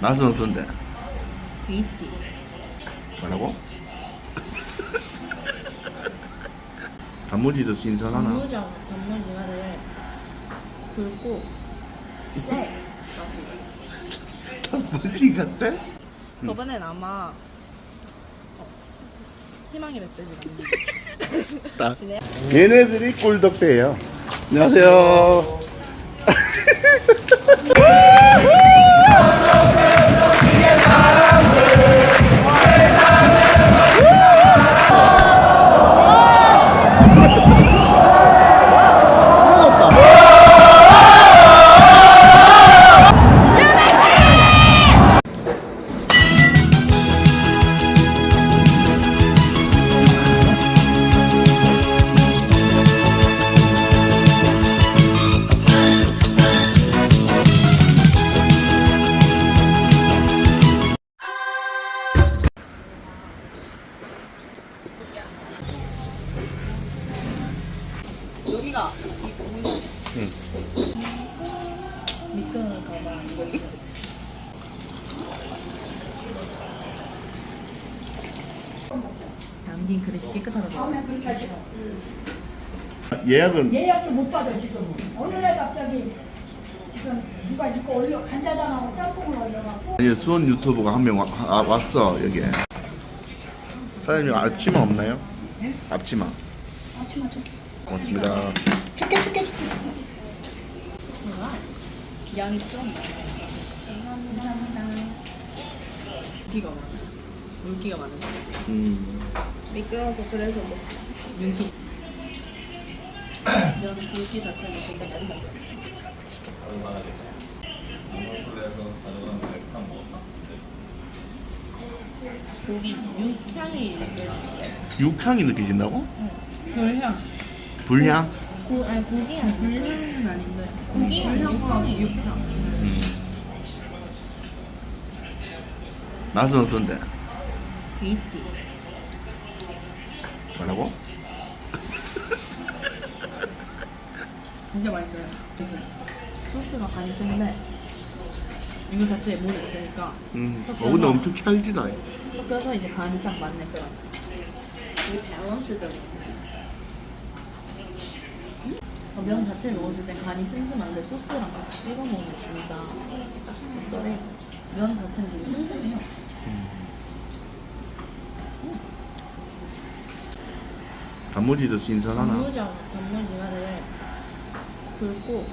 맛은 어떤데? 베이스티. 뭐라고? 단무지도 신선하나? 단무지하고 단무지가 되게 굵고 쎄 맛이. 단무지 같아? 저번엔 아마 어, 희망의 메시지 남기. 나. 지네. 얘네들이 꿀덕배예요. 안녕하세요. 예약은 예약도 못 받아 지금 오늘날 갑자기 지금 누가 이거 올려 간짜장하고 짬뽕을 올려갖고 아니 수원 유튜버가 한 명 왔어 여기에. 사장님 앞치마 없나요? 네? 앞치마. 아침 아침 고맙습니다. 줄게 줄게 줄게 뭐가? 양이 좀 감사합니다 물기가 많아. 물기가 많아. 음. 미끄러워서 그래서 뭐 윤기. 면 굵기 자체는 진짜 얇다. 고기 육향이 육향이 느껴진다고? 별향. 불향? 고 아니 고기 아니 불향은 아닌데 고기 육향이 육향. 음. 맛은 어떤데? 베이스티. 뭐라고? 진짜 맛있어요. 소스가 간이 센데 이거 자체에 물이 있으니까 음. 어 근데 엄청 찰지다. 섞여서 이제 간이 딱 맞네 그런. 되게 밸런스적인. 어, 면 자체를 먹었을 때 간이 슴슴한데 소스랑 같이 찍어 먹으면 진짜 딱 적절해. 면 자체는 되게 슴슴해요. 단무지도 신선하나? 단무지하고 단무지가 되게 굵고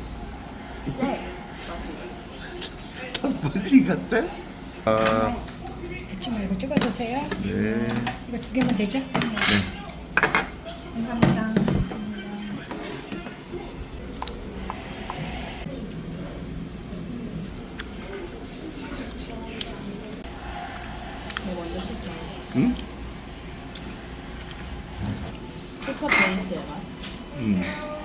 쎄 맛이. 단무지 같아? 아, 붙지 말고 찍어주세요 네. 이거 두 개면 되죠? 네. 감사합니다. 이거. 응? 케첩 베이스에 맛. 음.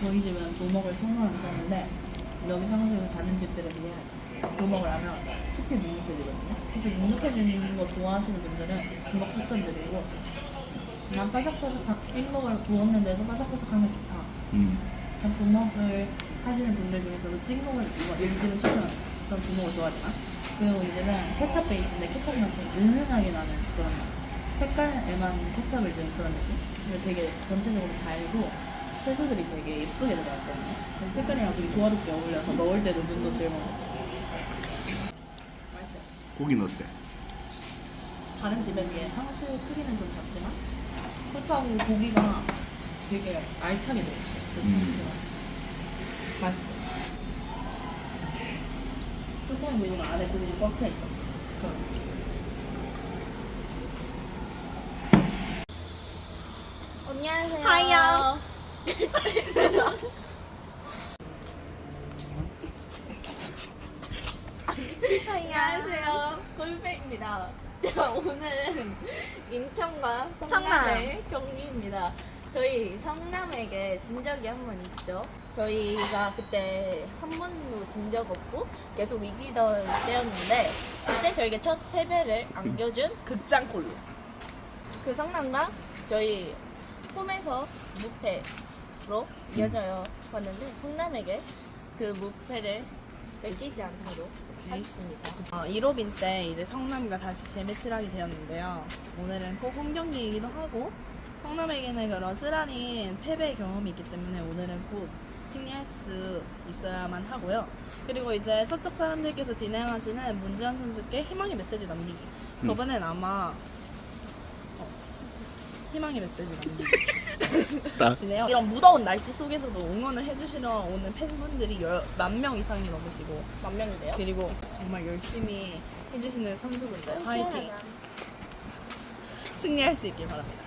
저희 집은 부먹을 선호하는 편인데 여기 평소에 다른 집들에 비해 부먹을 하면 쉽게 눅눅해지거든요. 그래서 눅눅해지는 거 좋아하시는 분들은 부먹 추천드리고 난 바삭바삭한 찍먹을 구웠는데도 바삭바삭한 게 좋다. 음. 전 부먹을 하시는 분들 중에서도 이거 이 집은 추천합니다. 전 부먹을 좋아하지만 그리고 이 집은 케첩 베이스인데 케첩 맛이 은은하게 나는 그런 맛. 색깔에만 케첩을 넣은 그런 느낌. 근데 되게 전체적으로 달고 채소들이 되게 예쁘게 들어갔거든요. 그래서 색깔이랑 되게 조화롭게 어울려서 먹을 때도 눈도 즐거워. 맛있어요. 고기는 어때? 다른 집에 비해 탕수육 크기는 좀 작지만 그렇다고 고기가 되게 알차게 들어있어요. 그 음. 맛있어. 뚜껑이 보이지만 안에 고기가 꽉차 있다. 그런. 안녕하세요. 하이요. 안녕하세요. 골배입니다. 오늘은 인천과 성남의 경기입니다. 저희 성남에게 진 적이 한 번 있죠. 저희가 그때 한 번도 진 적 없고 계속 이기던 때였는데 그때 저에게 첫 패배를 안겨준 극장콜로. 그 성남과 저희 홈에서 무패 로 이어져요 봤는데 성남에게 그 무패를 뺏기지 않도록 하겠습니다. 어, 1호빈 때 이제 성남이가 다시 재매치하게 되었는데요. 오늘은 꼭 홈 경기이기도 하고 성남에게는 그런 쓰라린 패배 경험이 있기 때문에 오늘은 꼭 승리할 수 있어야만 하고요. 그리고 이제 서쪽 사람들께서 진행하시는 문지현 선수께 희망의 메시지 남기기. 저번엔 아마 어, 희망의 메시지 남기기. 지네요. 이런 무더운 날씨 속에서도 응원을 해주시러 오는 팬분들이 만 명 이상이 넘으시고 만 명이래요? 그리고 정말 열심히 해주시는 선수분들 화이팅 승리할 수 있길 바랍니다.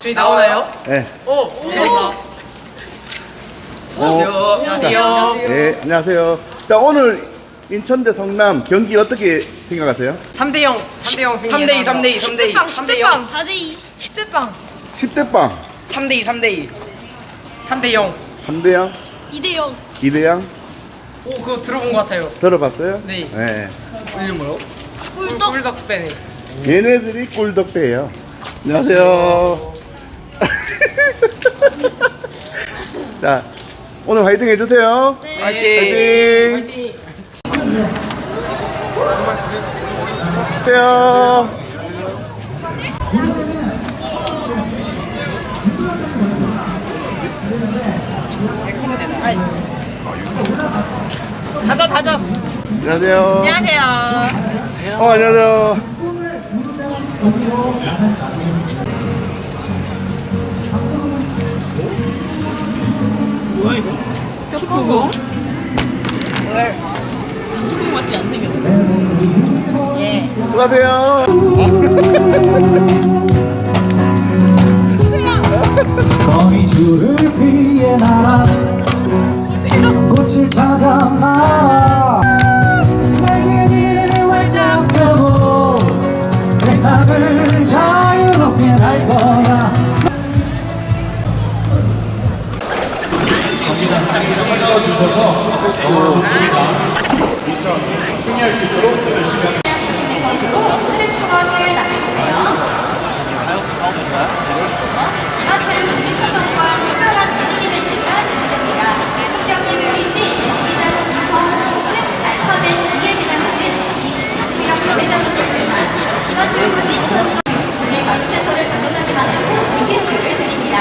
저희 나오나요? 네. 오! 감사합니다. 안녕하세요. 안녕하세요. 네, 안녕하세요. 자, 오늘 인천 대 성남 경기 어떻게 생각하세요? 3대 0. 3대 0 승리. 3대 2, 3대 2, 3대2. 3대0. 4대 2 10대 빵 10대 빵, 3대 2, 3대 2. 3대 0. 3대 0, 2대 0 2대 0 오, 그거 들어본 것 같아요. 들어봤어요? 네. 네. 이름 뭐요? 꿀떡 꿀떡배네. 얘네들이 꿀덕배예요. 안녕하세요. 자, 오늘 화이팅 해주세요. 화이팅. 화이팅. 화이팅. 안녕하세요. 닫아, 닫아. 안녕하세요. 안녕하세요. 어, 안녕하세요. 뭐야 이거? 축구공? 수고하세요. 거미 줄을 피해 날아 꽃을 찾아 나와. 내게 길을 활짝 펴고 세상을 자유롭게 날 거야 큰 축원을 남겨주세요. 이번 대회 인천정과 특별한 미니 이벤트가 진행됩니다. 경기 소리 시 경기장 이성, 층 알파벳 기계 비난하는 26구역 경기장분들 대상 이번 대회 인천정 국내 마주센터를 방문하기 만들고 티슈를 드립니다.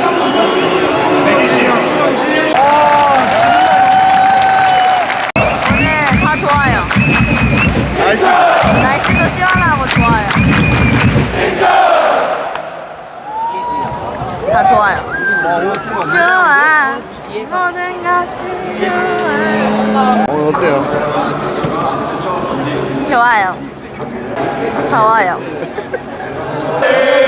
이번 모두 오늘 어때요? 좋아요. 더워요.